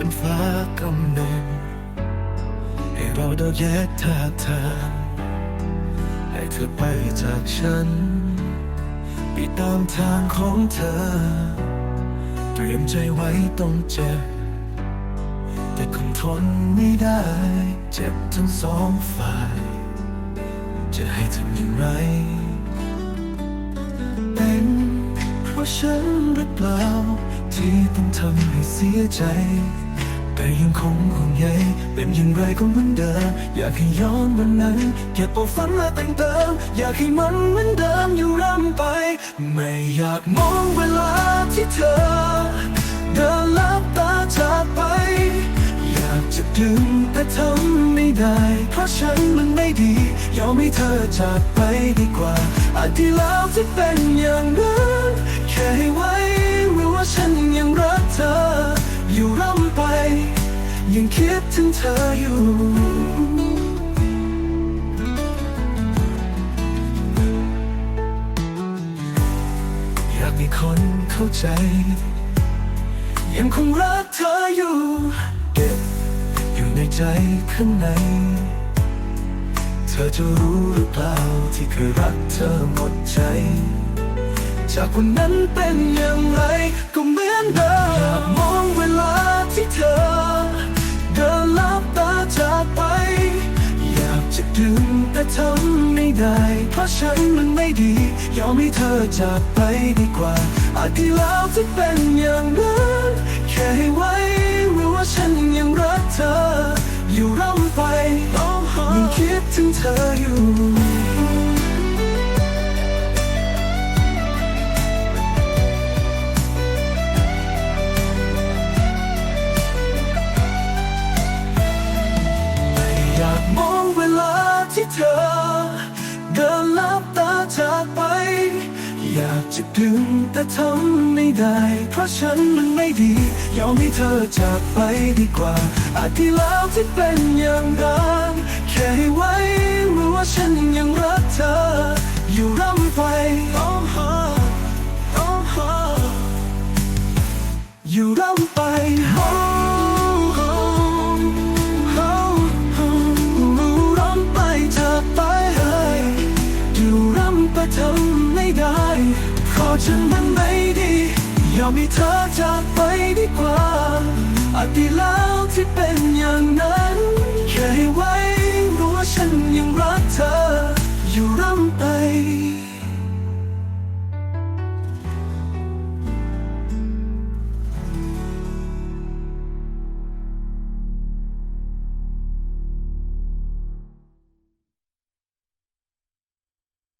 เป็นฟ้ากำหนดให้เราเดินแยกทางทางให้เธอไปจากฉัน ไปตามทางของเธอ เตรียมใจไว้ต้องเจ็บ แต่คงทนไม่ได้ เจ็บทั้งสองฝ่าย จะให้ทำอย่างไร เป็นเพราะฉันหรือเปล่า ที่ต้องทำให้เสียใจ แต่ยังคงห่วงใยเป็นอย่างไรก็เหมือนเดิม อยากให้ย้อนวันนั้นเก็บเอาฝันและแต่งเติม อยากให้มันเหมือนเดิมอยู่ร่ำไป ไม่อยากมองเวลาที่เธอ เดินลับตาจากไป อยากจะดึงแต่ทำไม่ได้ เพราะฉันมันไม่ดี ยอมให้เธอจากไปดีกว่าอาจที่แล้วที่เป็นอย่างนั้นแค่ให้ไว้ ยังคิดถึงเธออยู่อยากมีคนเข้าใจ ยังคงรักเธออยู่ เก็บอยู่ในใจข้างใน เธอจะรู้หรือเปล่าที่เคยรักเธอหมดใจ จากวันนั้นเป็นอย่างไรก็ากจะดึงแต่ทำไม่ได้ เพราะฉันมันไม่ดี ยอมให้เธอจากไปดีกว่า อาจที่แล้วที่เป็นอย่างนั้นแค่ให้ไว้รู้ว่าฉันยังรักเธอ อยู่ร่ำไปยังคิดถึงเธออยู่ไม่อยากมอง ที่เธอ เดินลับตาจากไป อยากจะดึงแต่ทำไม่ได้ เพราะฉันมันไม่ดี ยอมให้เธอจากไปดีกว่าอาจที่แล้วที่เป็นอย่างนั้นแค่ให้ไว้รู้ ฉันมันไม่ดี ยอมให้เธอจากไปดีกว่า